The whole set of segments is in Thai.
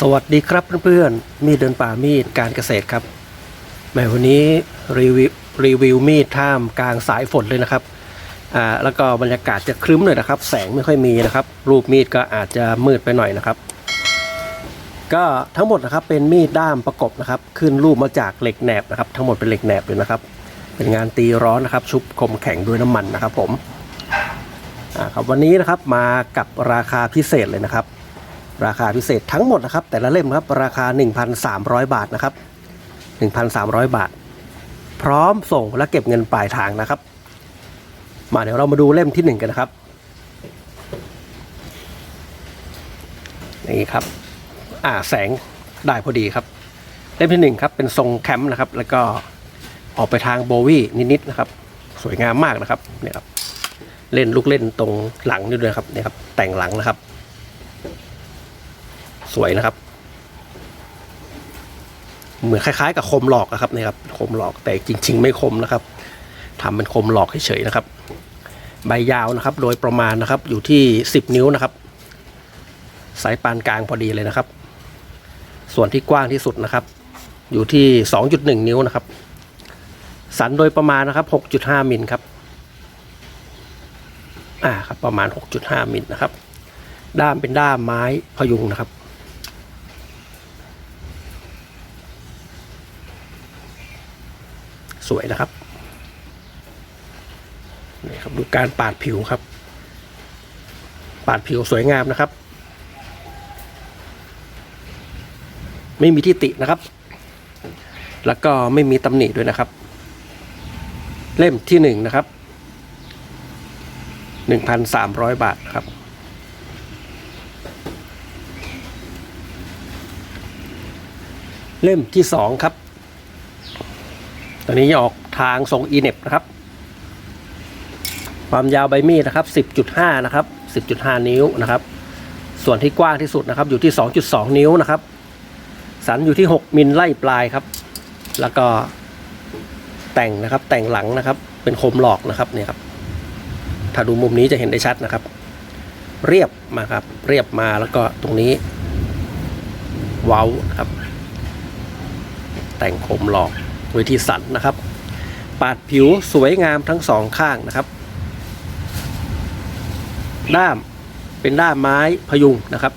สวัสดีครับเพื่อนๆ มีดเดินป่ามีดการเกษตรครับแหมวันนี้รีวิวรีวิวมีดท่ามกลางสายฝนเลยนะครับอ่าแล้วก็บรรยากาศจะครึ้มหน่อยนะครับ แสงไม่ค่อยมีนะครับ รูปมีดก็อาจจะมืดไปหน่อยนะครับ ก็ทั้งหมดนะครับเป็นมีดด้ามประกบนะครับ ขึ้นรูปมาจากเหล็กแหนบนะครับ ทั้งหมดเป็นเหล็กแหนบเลยนะครับ เป็นงานตีร้อนนะครับ ชุบคมแข็งด้วยน้ำมันนะครับ ผมอ่าครับวันนี้นะครับมากับราคาพิเศษเลยนะครับ ราคาพิเศษทั้งหมดนะครับ แต่ละเล่มครับราคา 1,300 บาทนะครับ 1,300 บาท พร้อมส่งและเก็บเงินปลายทางนะครับ มาเดี๋ยวเรามาดูเล่มที่ 1 กันนะครับนี่ครับอ่าแสงได้พอดีครับ เล่มที่ 1 ครับ เป็นทรงแคมป์นะครับ แล้วก็ออกไปทางโบวี่นิดๆนะครับ สวยงามมากนะครับเนี่ยครับเล่นลูกเล่นตรงหลังนี่ด้วยครับเนี่ยครับแต่งหลังนะครับ สวยนะครับ เหมือนคล้ายๆ กับคมหลอกอะครับนี่ครับคมหลอกแต่จริง ๆ ไม่คมนะครับทำเป็นคมหลอกเฉยๆนะครับ ใบยาวนะครับ โดยประมาณนะครับ อยู่ที่ 10 นิ้วนะครับ สายปานกลางพอดีเลยนะครับ ส่วนที่กว้างที่สุดนะครับ อยู่ที่ 2.1 นิ้วนะครับ สันโดยประมาณนะครับ 6.5 มิลครับอ่าครับประมาณ 6.5 มิลนะครับ ด้ามเป็นด้ามไม้พยุงนะครับ วยนะครับนี่ครับดูการปาดผิวครับ ปาดผิวสวยงามนะครับ ไม่มีที่ตินะครับ แล้วก็ไม่มีตำหนิด้วยนะครับ เล่มที่หนึ่งนะครับหนึ่งพันสามร้อยบาทครับ เล่มที่สองครับ ตอนนี้ออกทางทรงอีเน็บนะครับ ความยาวใบมีดนะครับ 10.5 นะครับ 10.5 นิ้วนะครับ ส่วนที่กว้างที่สุดนะครับ อยู่ที่ 2.2 นิ้วนะครับ สันอยู่ที่ 6 มิลไล่ปลายครับ แล้วก็แต่งนะครับ แต่งหลังนะครับ เป็นคมหลอกนะครับเนี่ยครับ ถ้าดูมุมนี้จะเห็นได้ชัดนะครับ เรียบมาครับ เรียบมาแล้วก็ตรงนี้ เว้าครับ แต่งคมหลอก ไว้ที่สันนะครับ ปาดผิวสวยงามทั้งสองข้างนะครับ ด้ามเป็นด้ามไม้พยุงนะครับ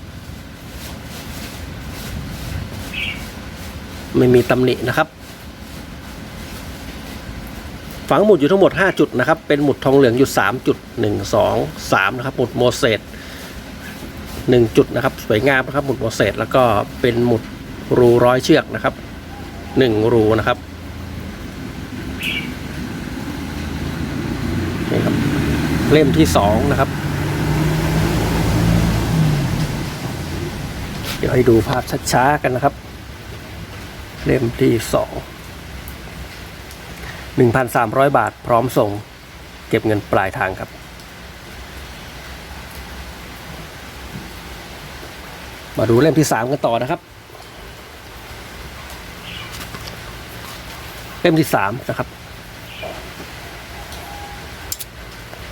ไม่มีตำหนินะครับ ฝังหมุดอยู่ทั้งหมด 5 จุดนะครับ เป็นหมุดทองเหลืองอยู่3จุด1 2 3นะครับ หมุดโมเสส1จุดนะครับสวยงามนะครับหมุดโมเสสแล้วก็เป็นหมุดรูร้อยเชือกนะครับหนึ่งรูนะครับนี่ครับ เล่มที่สองนะครับ เดี๋ยวให้ดูภาพช้าๆกันนะครับ เล่มที่สองหนึ่งพันสามร้อยบาทพร้อมส่ง เก็บเงินปลายทางครับ มาดูเล่มที่สามกันต่อนะครับ เล่มที่สามนะครับ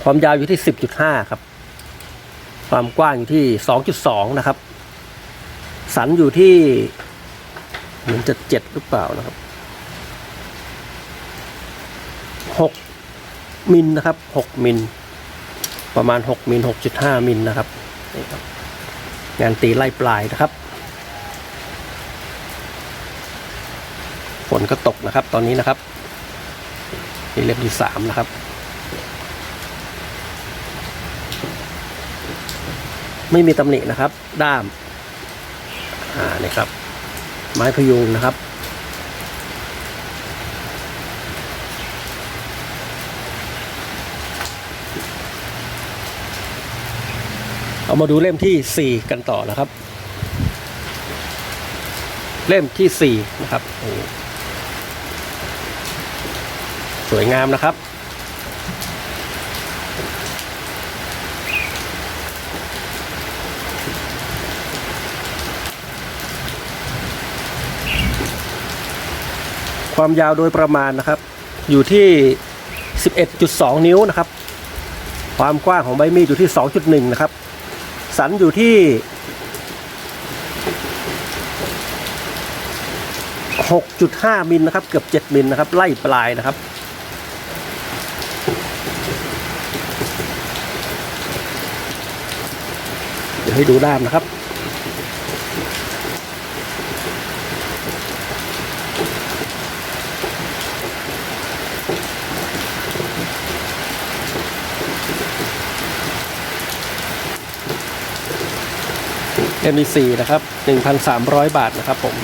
ความยาวอยู่ที่สิบจุดห้าครับ ความกว้างอยู่ที่สองจุดสองนะครับ สันอยู่ที่เหมือนจะเจ็ดหรือเปล่านะครับหกมิลนะครับหกมิล ประมาณหกมิลหกจุดห้ามิลนะครับนี่ครับ งานตีไล่ปลายนะครับ ฝนก็ตกนะครับ ตอนนี้นะครับนี่เล่มที่สามนะครับ ไม่มีตำหนินะครับ ด้าม อ่านี่ครับ ไม้พยุงนะครับ เอามาดูเล่มที่สี่กันต่อนะครับ เล่มที่สี่นะครับ สวยงามนะครับ ความยาวโดยประมาณนะครับ อยู่ที่ 11.2 นิ้วนะครับ ความกว้างของใบมีดอยู่ที่ 2.1 นะครับ สันอยู่ที่ 6.5 มิลนะครับ เกือบ 7 มิลนะครับ ไล่ปลายนะครับเดี๋ยวให้ดูด้ามนะครับ ME4 นะครับ 1,300 บาทนะครับผม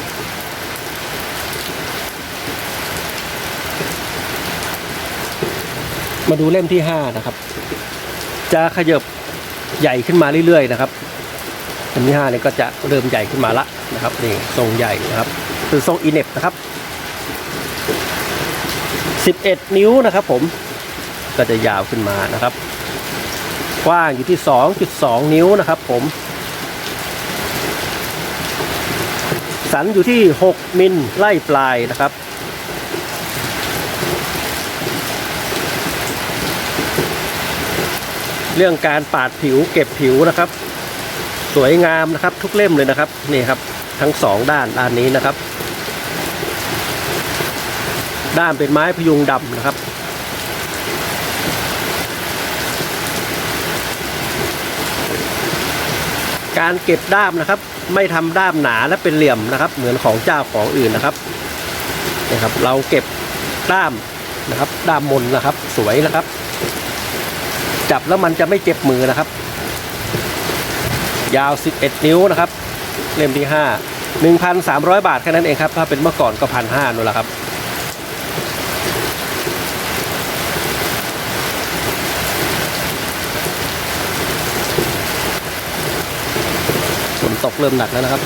มาดูเล่มที่ 5 นะครับ จะขยับใหญ่ขึ้นมาเรื่อยๆนะครับเล่มที่5เนี่ยก็จะเริ่มใหญ่ขึ้นมาละนะครับนี่ทรงใหญ่นะครับคือทรงอีเน็บนะครับ 11 นิ้วนะครับผมก็จะยาวขึ้นมานะครับ กว้างอยู่ที่ 2.2 นิ้วนะครับผม สันอยู่ที่ 6 มิลไล่ปลายนะครับ เรื่องการปาดผิวเก็บผิวนะครับ สวยงามนะครับทุกเล่มเลยนะครับนี่ครับทั้งสองด้านด้านนี้นะครับ ด้านเป็นไม้พยุงดำนะครับ การเก็บด้ามนะครับ ไม่ทำด้ามหนาและเป็นเหลี่ยมนะครับ เหมือนของเจ้าของอื่นนะครับนี่ครับ เราเก็บด้ามนะครับ ด้ามมนนะครับ สวยนะครับ จับแล้วมันจะไม่เจ็บมือนะครับ ยาว 11 นิ้วนะครับ เล่มที่ 5 1,300 บาทแค่นั้นเองครับ ถ้าเป็นเมื่อก่อนก็พันห้านู่นแหละครับ ตกเริ่มหนักแล้วนะครับ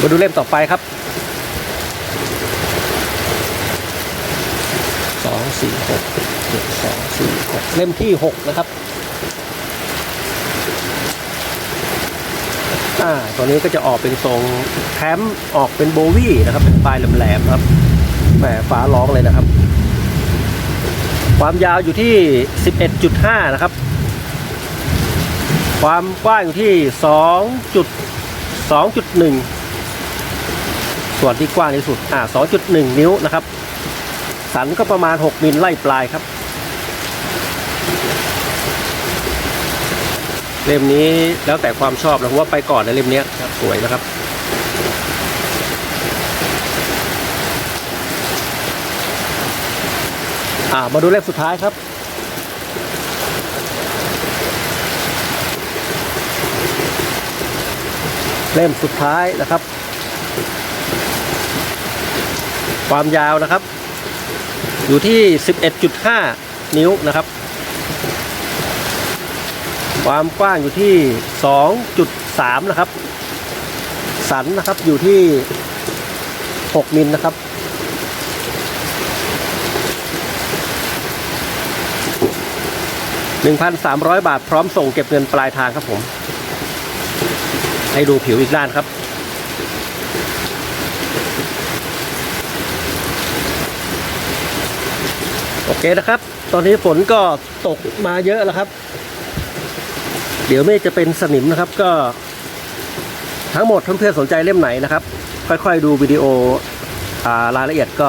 มาดูเล่มต่อไปครับสองสี่หกเจ็ดสองสี่หกเล่มที่หกนะครับอ่าตัวนี้ก็จะออกเป็นทรงแคมป์ออกเป็นโบวี่นะครับ เป็นปลายแหลมๆครับแหมฟ้าร้องเลยนะครับ ความยาวอยู่ที่ 11.5 นะครับ ความกว้างอยู่ที่ 2.2.1 ส่วนที่กว้างที่สุด อ่า 2.1 นิ้วนะครับ สันก็ประมาณ 6 มิลไล่ปลายครับ เล่มนี้แล้วแต่ความชอบนะผมว่าไปก่อนในเล่มนี้ยครับสวยนะครับ อ่ามาดูเล่มสุดท้ายครับ เล่มสุดท้ายนะครับ ความยาวนะครับ อยู่ที่ 11.5 นิ้วนะครับ ความกว้างอยู่ที่ 2.3 นะครับ สันนะครับอยู่ที่ 6 มิลนะครับ 1,300 บาทพร้อมส่งเก็บเงินปลายทางครับผม ให้ดูผิวอีกด้านครับ โอเคนะครับ ตอนนี้ฝนก็ตกมาเยอะแล้วครับ เดี๋ยวไม่จะเป็นสนิมนะครับก็ ทั้งหมดเพื่อนๆสนใจเล่มไหนนะครับ ค่อยๆดูวิดีโอรายละเอียดก็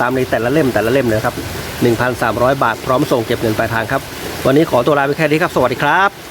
ตามในแต่ละเล่มแต่ละเล่มเลยครับ 1,300 บาทพร้อมส่งเก็บเงินปลายทางครับ วันนี้ขอตัวลาไปแค่นี้ครับ สวัสดีครับ